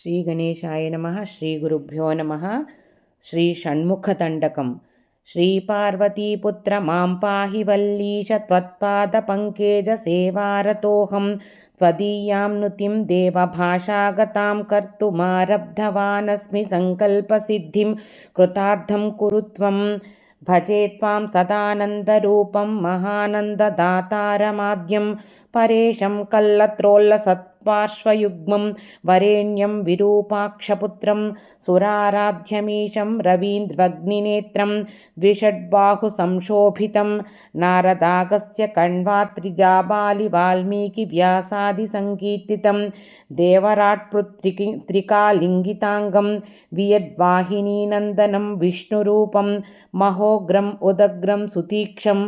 श्रीगणेशाय नमः श्रीगुरुभ्यो नमः श्रीषण्मुखतण्डकं श्रीपार्वतीपुत्र मां पाहि वल्लीश त्वत्पादपङ्केजसेवारतोऽहं त्वदीयां नुतिं देवभाषागतां कर्तुमारब्धवानस्मि सङ्कल्पसिद्धिं कृतार्थं कुरु त्वं भजे त्वां सदानन्दरूपं महानन्ददातारमाद्यं परेशं कल्लत्रोल्लसत् पार्श्वयुग्मं वरेण्यं विरूपाक्षपुत्रं सुराराध्यमीशं रवीन्द्रग्निनेत्रं द्विषड्बाहुसंशोभितं नारदागस्य कण्वात्रिजाबालिवाल्मीकिव्यासादिसङ्कीर्तितं देवराट्पुत्रिकि त्रिकालिङ्गिताङ्गं वियद्वाहिनीनन्दनं विष्णुरूपं महोग्रम् उदग्रं सुतीक्षं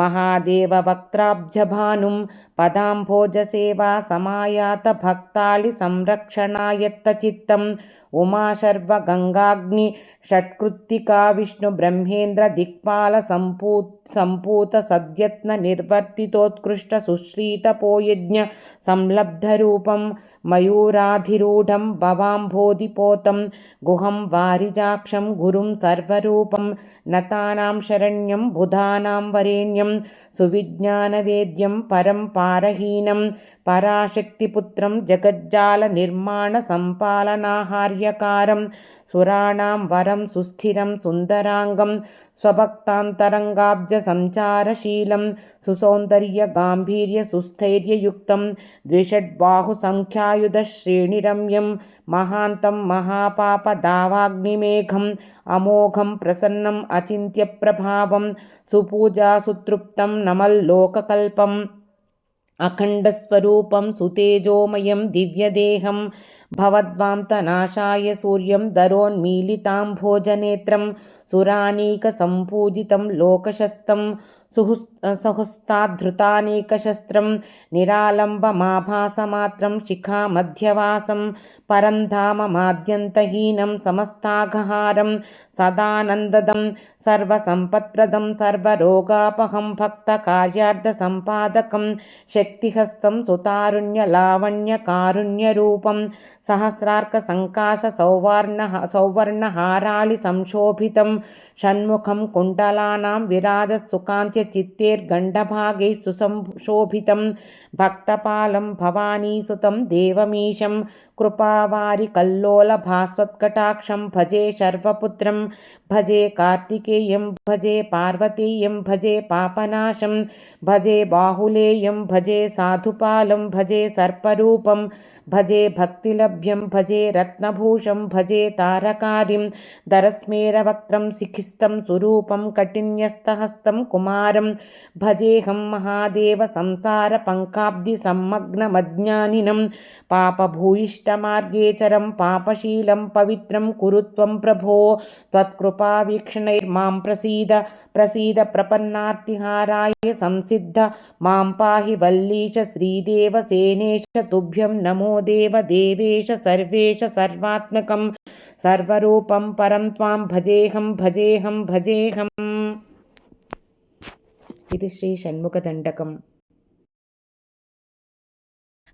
महादेववक्त्राब्जभानुं पदाम्भोजसेवा समायातभक्तालिसंरक्षणायत्तचित्तम् उमाशर्वगङ्गाग्नि षट्कृत्तिका विष्णुब्रह्मेन्द्रदिक्पालसम्पू सम्पूतसद्यत्ननिर्वर्तितोत्कृष्टसुश्रीतपोयज्ञ संलब्धरूपं मयूराधिरूढं भवाम्भोधिपोतं गुहं वारिजाक्षं गुरुं सर्वरूपं नतानां शरण्यं बुधानां वरेण्यं सुविज्ञानवेद्यं परं पारहीनं पराशक्तिपुत्रं जगज्जालनिर्माणसम्पालनाहार्यकारं सुराणां वरं सुस्थिरं सुन्दराङ्गं स्वभक्तान्तरङ्गाब्जसञ्चारशीलं सुसौन्दर्यगाम्भीर्यसुस्थैर्ययुक्तं द्विषड्बाहुसङ्ख्यायुधश्रेणिरम्यं महान्तं महापापदावाग्निमेघम् अमोघं प्रसन्नम् अचिन्त्यप्रभावं सुपूजासुतृप्तं नमल्लोककल्पम् अखण्डस्वरूपं सुतेजोमयं दिव्यदेहं भवद्वान्तनाशाय सूर्यं दरोन्मीलिताम्भोजनेत्रं सुरानीकसम्पूजितं लोकशस्तं सुहुस् सहस्ताद्धृतानेकशस्त्रं निरालम्बमाभासमात्रं शिखामध्यवासं परन्धाममाद्यन्तहीनं समस्ताघहारं सदानन्ददं सर्वसम्पत्प्रदं सर्वरोगापहं भक्तकार्यार्थसम्पादकं शक्तिहस्तं सुतारुण्यलावण्यकारुण्यरूपं सहस्रार्कसङ्काशसौवर्णः सौवर्णहाराळिसंशोभितं षण्मुखं कुण्डलानां विराजत्सुकान्त्यचित्तेर्गण्डभागैः सुसंशोभितं भक्तपालं भवानीसुतं देवमीशं कृपावारिकल्लोलभास्वत्कटाक्षं भजे शर्वपुत्रं, भजे कार्तिकेयं, भजे पार्वतीयं, भजे पापनाशं, भजे बाहुलेयं, भजे साधुपालं, भजे सर्परूपं, भजे भक्तिलभ्यं, भजे रत्नभूषं, भजे तारकारिं दरस्मेरवक्त्रं शिखिस्तं सुरूपं कटिन्यस्तहस्तं कुमारं भजेऽहं महादेवसंसारपङ्काब्धिसम्मग्नमज्ञानिनं शिष्टमार्गे चरं पापशीलं पवित्रं कुरु त्वं प्रभो त्वत्कृपावीक्षणैर्मां प्रसीद प्रसीद प्रपन्नार्तिहाराय संसिद्ध, माँ पाहि वल्लीश श्रीदेवसेनेश तुभ्यं नमो देवदेवेश सर्वेश सर्वात्मकं, सर्वरूपं परं त्वां भजेऽहं भजेऽहं भजेऽहम् इति श्रीषण्मुखदण्डकम्